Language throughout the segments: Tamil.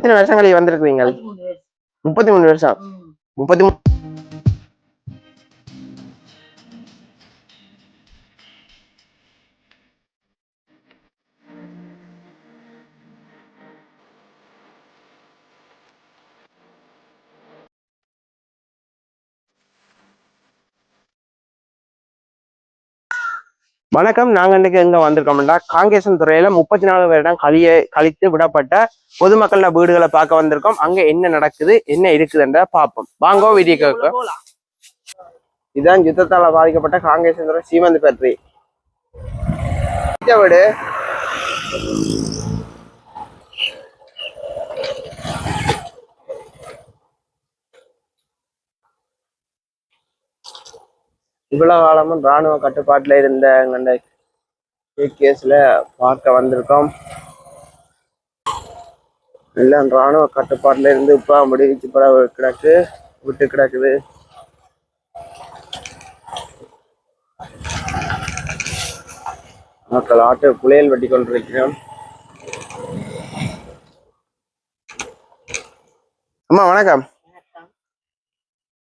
எத்தனை வருஷங்கள் வந்திருக்கிறீங்க முப்பத்தி மூணு வருஷம். முப்பத்தி மூணு வணக்கம். நாங்க இன்னைக்கு எங்க வந்திருக்கோம்னா காங்கேசன் துறையில முப்பத்தி நாலு வருடம் கழிய கழித்து விடப்பட்ட பொதுமக்கள வீடுகளை பார்க்க வந்திருக்கோம். அங்க என்ன நடக்குது? என்ன இருக்குதுன்ற பார்ப்போம். வாங்கோ வீடியோ கேட்க. இதுதான் யுத்தத்தால பாதிக்கப்பட்ட காங்கேசன் துறை சீமந்த் பேட்டரி. வீடு. இவ்வளவு காலமும் ராணுவ கட்டுப்பாட்டுல இருந்த எங்கண்ட கேஸ்ல பார்க்க வந்திருக்கோம். எல்லாம் ராணுவ கட்டுப்பாட்டுல இருந்து இப்ப முடிவிச்சு பட கிடக்கு விட்டு கிடக்குது. மக்கள் ஆட்டு புலையல் வெட்டி கொண்டிருக்கிறோம். அம்மா வணக்கம்.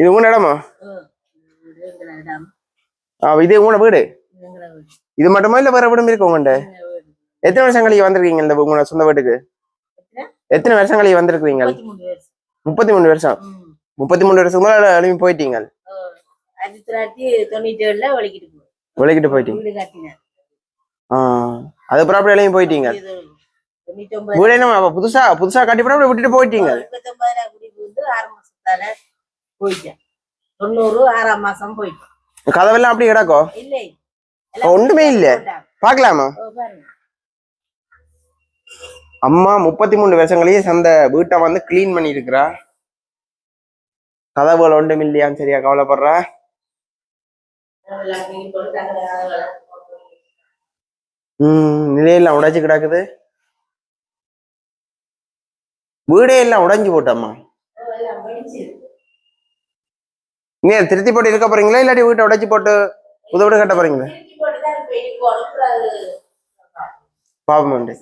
இது உங்க இடமா? இது உங்களோட வீடு? இது மட்டுமா இல்ல வேற வீடும் இருக்கு உங்கள்ட்ட? எத்தனை வருஷம் கழிச்சு வந்திருக்கீங்க இந்த உங்களோட சொந்த வீட்டுக்கு? எத்தனை? வருஷம் கழிச்சு வந்திருக்கீங்க? முப்பத்தி மூணு வருஷம். முப்பத்தி மூணு வருஷம்? மேல எழுப்பி போயிட்டீங்க? ஆயிரத்தி தொள்ளாயிரத்தி தொண்ணூத்தி ஏழுல விலகிட்டு போயிட்டீங்க. அது ப்ராப்பர் எழுப்பி போயிட்டீங்க? வீடு என்ன புதுசா புதுசா கட்டி விட்டுட்டு போயிட்டீங்க? தொண்ணூறு ஆறாம் மாசம் போயிட்டேன் கதவெல்லாம் அப்படி கிடக்கும் இல்லை. ஒண்ணுமே இல்ல. பாக்கலாமா அம்மா முப்பத்தி மூணு வருஷங்களையே அந்த வீட்டை வந்து கிளீன் பண்ணி இருக்கிறா கதவுகள் ஒன்றும் இல்லையான்னு சரியா கவலைப்படுறா? ம் நிலையெல்லாம் உடைச்சு கிடக்குது. வீடே எல்லாம் உடைஞ்சு போட்டம்மா. நீ திருத்தி போட்டு இருக்க போறீங்களா? இல்லாட்டி வீட்டை உடைச்சு போட்டு புது வீடு கட்ட போறீங்களா? உண்டு.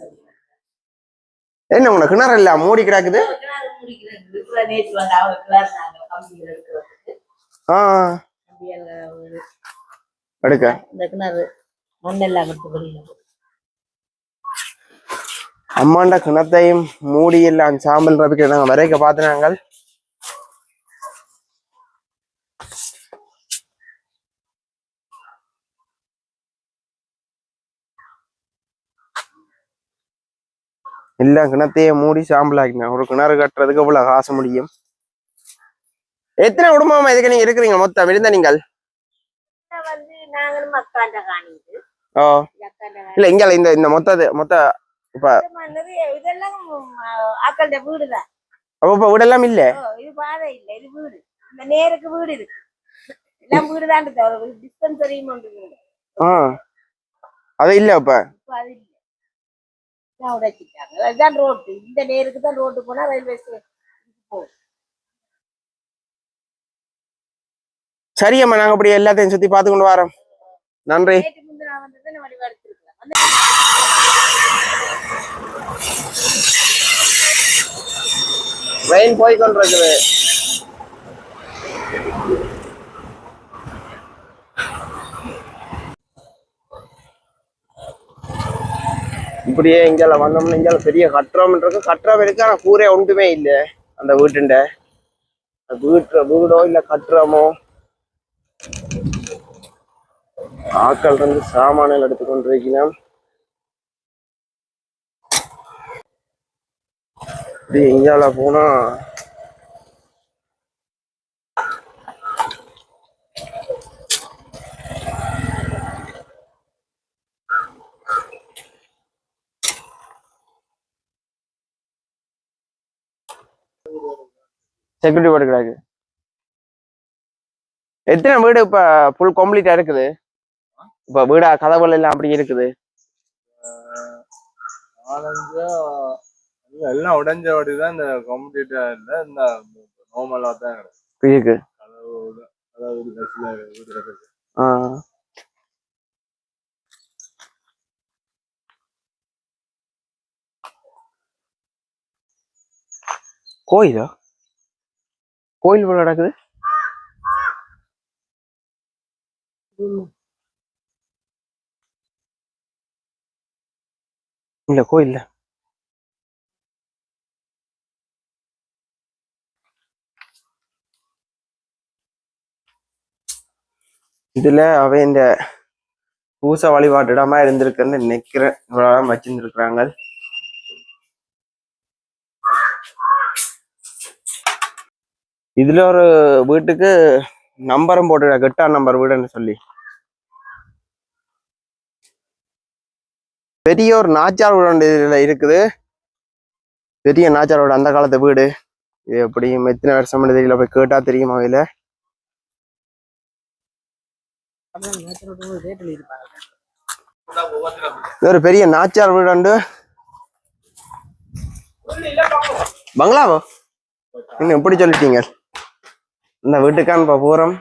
என்ன உனக்கு கிணறு இல்ல மூடி கிடக்குது? எடுக்க அம்மாண்ட கிணத்தையும் மூடி எல்லாம் சாம்பல் ரபிக்க நாங்க வரைக்க பார்த்துனாங்க எல்லாம் கிணத்தையும் மூடி சாம்பல் ஆக்கினாங்க ஒரு கிணறு கட்டுறதுக்கு இவ்வளவு காசு முடியும். எத்தனை குடும்பமா இதுக்கு நீங்க இருக்கிறீங்க மொத்தம்? இருந்த நீங்கள்? ஓ. இல்ல இங்க இந்த இந்த மொத்த மொத்த இப்ப அப்ப இப்ப வீடெல்லாம் இல்ல? இது பாதை இல்ல இது வீடு. இந்த நேருக்கு வீடு இருக்கு எல்லாம் வீடு தான் டிஸ்பென்சரியும் அது இல்ல இப்ப அது இல்ல. உடைச்சிட்டாங்க அதுதான் ரோட்டு இந்த நேருக்கு தான் ரோட்டு போனா ரயில்வே ஸ்டேஷன் போகும். சரியம்மா நாங்க அப்படி எல்லாத்தையும் சுத்தி பார்த்து கொண்டு வரோம். நன்றி. ட்ரெயின் போய் கொண்டிருக்குது. இப்படியே இங்கால வந்தோம்னா இங்கால பெரிய கட்டுறம் இருக்கு கட்டுறம் இருக்கு ஆனா கூரே ஒன்றுமே இல்ல அந்த வீட்டுண்ட. வீட்டு வீடோ இல்ல கட்டுறமோ. ஆக்கள் இருந்து சாமான்கள் எடுத்து கொண்டிருக்கிறோம். இப்படி இங்கால போனா செக்யூரிட்டி போர்டு கிடக்கு. எத்தனை வீடு இப்ப ஃபுல் கம்ப்ளீட்டா இருக்குது? இப்ப வீடா கதவுகள் எல்லாம் அப்படி இருக்குது. எல்லாம் உடைஞ்ச வாடி தான் இந்த கம்ப்ளீட்டா இல்ல இந்த நார்மலா தான். இருக்கு. கோயிலா? கோயில் விழா நடக்குது? இல்ல கோயில்ல. இதுல அவ இந்த பூச வழிபாட்டு இடமா இருந்திருக்குன்னு நினைக்கிறேன். இவ்வளவு வச்சிருந்துருக்குறாங்க. இதுல ஒரு வீட்டுக்கு நம்பரும் போட்டு கெட்டா நம்பர் வீடுன்னு சொல்லி. பெரிய ஒரு நாச்சார் வீடு ஒன்று இதுல இருக்குது. பெரிய நாச்சார் வீடு அந்த காலத்து வீடு. இது எப்படி எத்தனை வருஷம் தெரியல போய் கேட்டா தெரியுமா இல்ல இது ஒரு பெரிய நாச்சார் வீடு பங்களாவோ? என்ன எப்படி சொல்லிட்டீங்க? இந்த வீட்டுக்கான் இப்ப போறோம்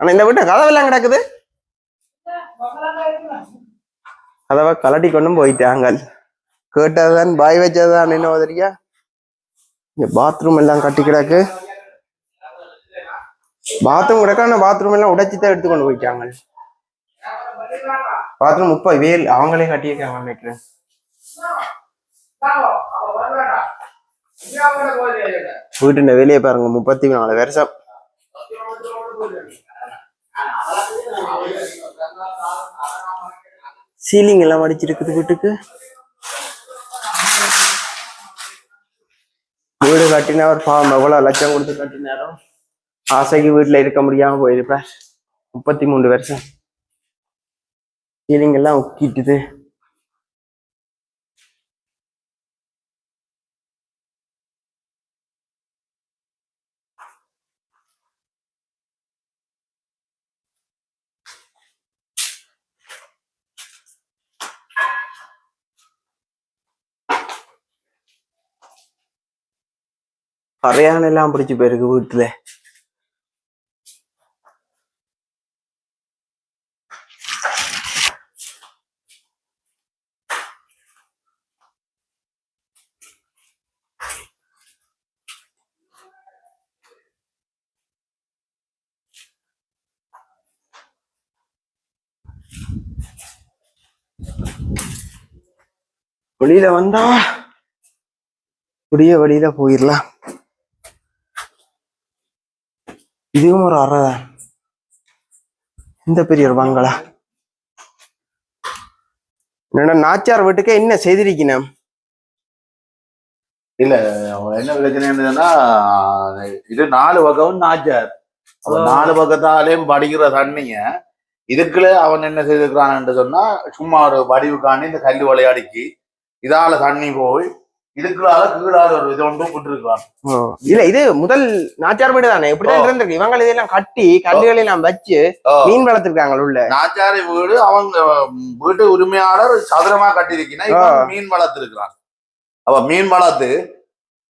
ஆனா இந்த வீட்டு கதவெல்லாம் கிடக்குது? கதவை கலட்டி கொண்டும் போயிட்டாங்க. கேட்டதுதான் பாய் வச்சதுதான் என்ன உதறியா இங்க பாத்ரூம் எல்லாம் கட்டி கிடக்கு. பாத்ரூம் கிடக்கு பாத்ரூம் எல்லாம் உடைச்சி தான் எடுத்து கொண்டு போயிட்டாங்க. பாத்ரூம் முப்பது வேல் அவங்களே கட்டியிருக்காங்க நினைக்கிறேன் வீட்டுல வெளியே பாருங்க முப்பத்தி நாலு வருஷம். சீலிங் எல்லாம் அடிச்சிருக்குது வீட்டுக்கு. வீடு கட்டினா ஒரு பாவம் எவ்வளவு லட்சம் கொடுத்து கட்டினாரோ ஆசைக்கு வீட்டில் இருக்க முடியாம போயிருப்பார் முப்பத்தி மூணு வருஷம். சீலிங் எல்லாம் உக்கிட்டுது. പറയാനെല്ലാം எல்லாம் பிடிச்சு போயிருக்கு வீட்டுல வெளியில வந்தா இப்படியே வெளியில போயிடலாம் இதுவும் ஒரு அறை. தான் இந்த பெரிய ஒரு பங்களா. என்னடா நாச்சார் வீட்டுக்கு என்ன செய்திருக்கணும் இல்ல அவன் என்ன பிரச்சனைன்னா இது நாலு பக்கம் நாச்சார் நாலு பக்கத்தாலேயும் படிக்கிற தண்ணிய இதுக்குள்ள அவன் என்ன செய்திருக்கிறான்னு சொன்னா சும்மா ஒரு வடிவுக்காண்டி இந்த கல்லு விளையாடிக்கு இதால தண்ணி போய் இதுக்குள்ளால கீழால ஒரு இது ஒன்றும் விட்டுருக்கான் ஓ, இல்ல இது முதல் நாச்சார் வீடு தானே? இப்படிதான். இருந்திருக்கு. இவங்க இதெல்லாம் கட்டி கல்லுகளை எல்லாம் வச்சு மீன் வளர்த்திருக்காங்க உள்ள. நாச்சாரி வீடு அவங்க வீட்டு உரிமையாளர் சதுரமா கட்டியிருக்கினா இவன் மீன் வளர்த்திருக்கிறான். அவ மீன் வளர்த்து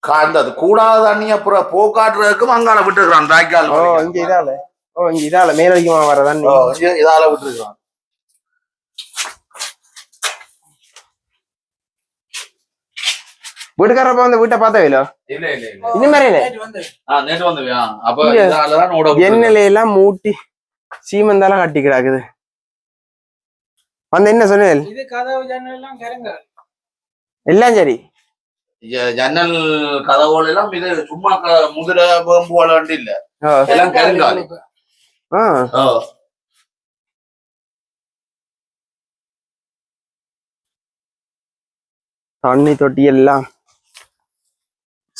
காந்தது கூடாத தண்ணி அப்புறம் போக்காட்டுறதுக்கும் அங்கால விட்டுருக்கான் தாய்க்கால் இங்க இதால. ஓ இங்க இதால. மேலதிகமா வரதான் ஓ, இங்க இதால விட்டுருக்கான் வீட்டுக்காரப்ப வந்து வீட்டை பார்த்தவையிலோ இல்ல இல்ல இல்ல. இந்த மாதிரி இல்ல. ஆ, நேத்து வந்து அப்ப இங்க இதாலதான் ஓட விட்டுருக்கான். எண்ணெயில எல்லாம் மூட்டி சீமந்தாலாம் கட்டி கிடக்குது. வந்து என்ன சொன்னேன் இது கதவு ஜன்னல் எல்லாம் கருங்க. எல்லாம் சரி. ஜன்னல் கதவுகள் எல்லாம் இது சும்மா முதிரை வேம்பு வளர்ந்து இல்ல. எல்லாம் கருங்காலி. தண்ணி தொட்டி எல்லாம்.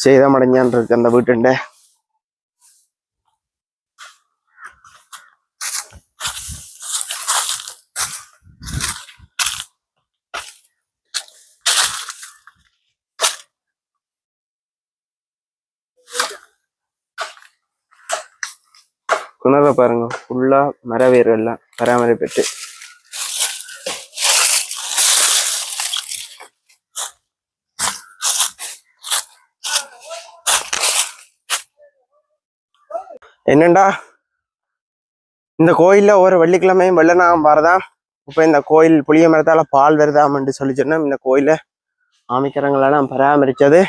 சேதமடைஞ்சான் இருக்கு அந்த வீட்டுண்ட. கிணற பாருங்க. ஃபுல்லா மரவேறு எல்லாம் பராமரிப்பட்டு. என்னண்டா? இந்த கோயில்ல ஒரு வெள்ளிக்கிழமையும் வெள்ளனாம் வரதாம் இப்போ இந்த கோயில் புளிய மரத்தால பால் வருதாமன்ட்டு சொல்லி சொன்னோம் இந்த கோயிலை ஆமிக்கரங்களெல்லாம் பராமரிச்சது.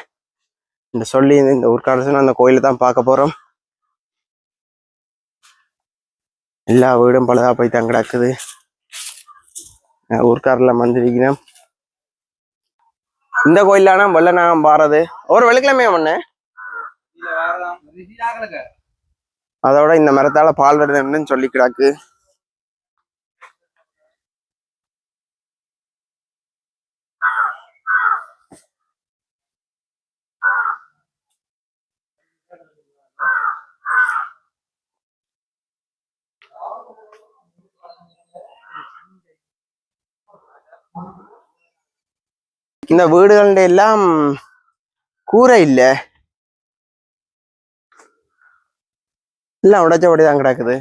இந்த சொல்லி இந்த ஊர்க்காரசன் அந்த கோயிலை தான் பார்க்க போறோம். எல்லா வீடும் பழுதா போய் தான் கிடக்குது. ஊர்க்காரில் மந்திரிக்கிறோம் இந்த கோயிலானா வெள்ள நாகம் ஒரு வெள்ளிக்கிழமையா ஒன்று அதோட இந்த மரத்தால பால் வருதுன்னு சொல்லி கிடக்கு. இந்த வீடுகள்ட எல்லாம் கூரை இல்லை. எல்லாம் உடைச்சபடி தான் கிடக்குது.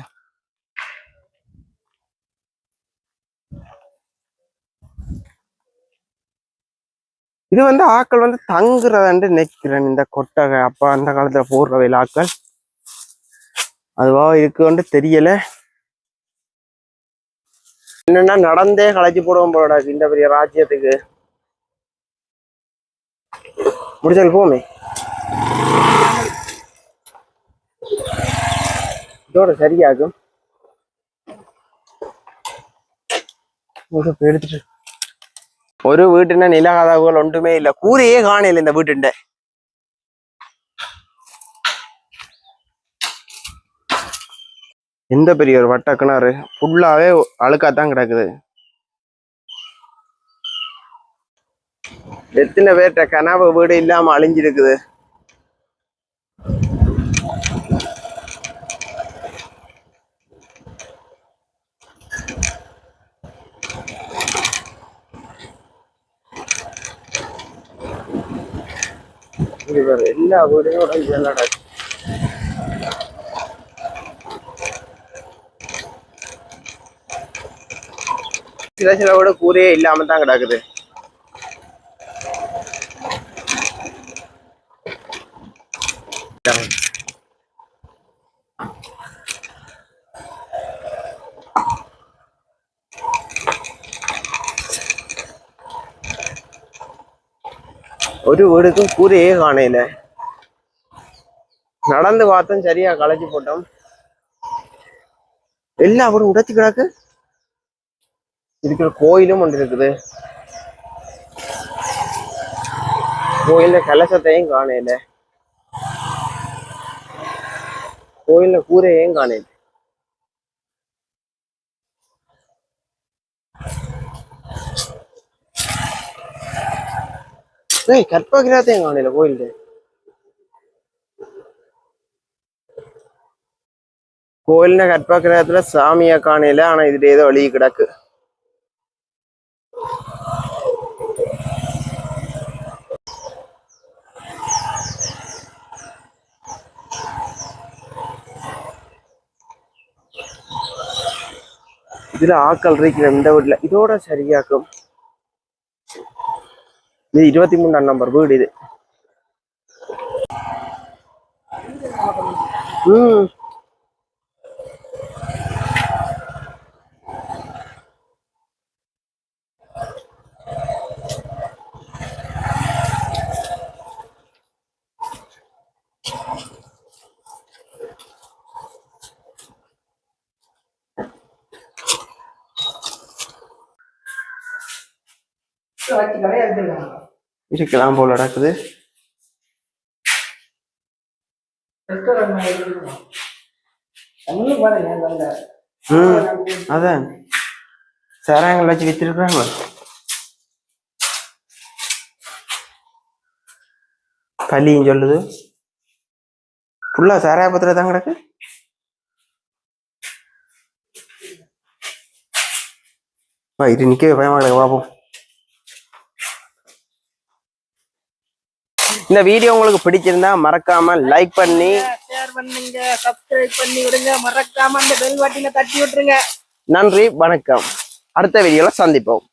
இது வந்து ஆக்கள் வந்து தங்குறதாண்டு நினைக்கிறேன். இந்த கொட்டகை அப்ப அந்த காலத்துல போடுற ஆக்கள். அதுவா இருக்குன்னு தெரியல. என்னன்னா நடந்தே களைச்சி போடுவோம் போட இந்த பெரிய ராஜ்யத்துக்கு. முடிச்சால் போமே இதோட சரியாகும். எடுத்துட்டு. ஒரு வீட்டுன நிலகதவுகள் ஒன்றுமே இல்ல. கூரையே காணையில இந்த வீட்டுண்ட. எந்த பெரிய ஒரு வட்ட கிணறு ஃபுல்லாவே அழுக்காத்தான் கிடக்குது. எத்தனை பேர்கிட்ட கனவு வீடு இல்லாம அழிஞ்சிருக்குது. இங்க பாரு, எல்லா வீடுமே உடஞ்சி என்னடா சில சில வீடு கூரையே இல்லாம தான் கிடக்குது ஒரு வீடுக்கும் கூரையே காணையில நடந்து பார்த்தோம் சரியா களைச்சு போட்டோம் எல்லா வீடும் உடைச்சு கிடக்கு இருக்கிற கோயிலும் ஒன்று இருக்குது கோயில்ல கலசத்தையும் காணையில கோயில்ல கூரையையும் காணையில ஏய் கற்பகிராத்தையும் காணையில கோயில்டு கோயில்ல. கற்பகிரகத்துல சாமியை காணையில ஆனா இதுல ஏதோ வழி கிடக்கு. இதுல ஆக்கள் இருக்கிற இந்த வீட்டுல இதோட சரியாக்கும். இது இருபத்தி மூணாம் நம்பர் வீடு இது. ம். இருக்கலாம் போல நடக்குது ம் அதான் சாராயங்கள் வச்சு வித்திருக்காங்க களியும் சொல்லுது ஃபுல்லா சாராய பத்திரம் தான் கிடக்கு இது நிக்கவே பயமா கிடக்கு பார்ப்போம் இந்த வீடியோ உங்களுக்கு பிடிச்சிருந்தா மறக்காம லைக் பண்ணி ஷேர் பண்ணுங்க சப்ஸ்கிரைப் பண்ணி விடுங்க. மறக்காம அந்த பெல் பட்டினை தட்டி விட்டுருங்க. நன்றி வணக்கம். அடுத்த வீடியோல சந்திப்போம்.